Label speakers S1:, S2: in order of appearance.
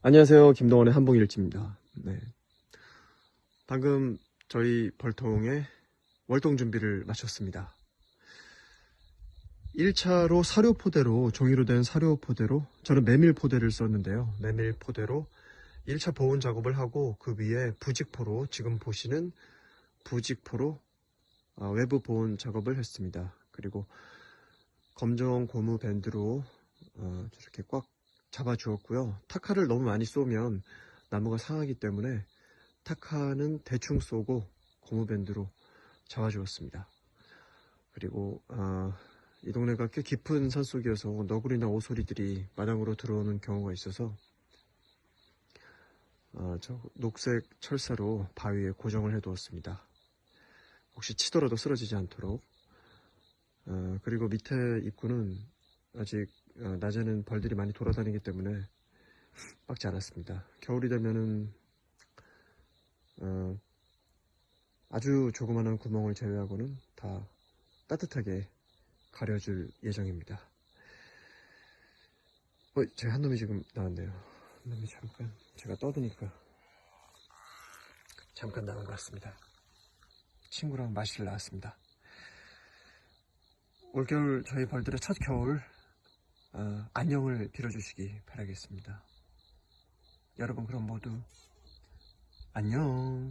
S1: 안녕하세요. 김동원의 한봉일지입니다. 네. 방금 저희 벌통에 월동 준비를 마쳤습니다. 1차로 사료포대로, 종이로 된 사료포대로, 저는 메밀포대를 썼는데요. 메밀포대로 1차 보온 작업을 하고 그 위에 부직포로, 지금 보시는 부직포로 어, 외부 보온 작업을 했습니다. 그리고 검정 고무 밴드로 어, 저렇게 꽉 잡아주었고요. 타카를 너무 많이 쏘면 나무가 상하기 때문에 타카는 대충 쏘고 고무밴드로 잡아주었습니다. 그리고 어, 이 동네가 꽤 깊은 산속이어서 너구리나 오소리들이 마당으로 들어오는 경우가 있어서 어, 저 녹색 철사로 바위에 고정을 해두었습니다. 혹시 치더라도 쓰러지지 않도록 어, 그리고 밑에 입구는 아직 어, 낮에는 벌들이 많이 돌아다니기 때문에 막지 않았습니다. 겨울이 되면은 어, 아주 조그마한 구멍을 제외하고는 다 따뜻하게 가려줄 예정입니다. 어, 제 한 놈이 지금 나왔네요. 한 놈이 잠깐 제가 떠드니까 잠깐 나온 것 같습니다. 친구랑 마실 나왔습니다. 올겨울 저희 벌들의 첫 겨울 어, 안녕을 빌어주시기 바라겠습니다. 여러분 그럼 모두 안녕.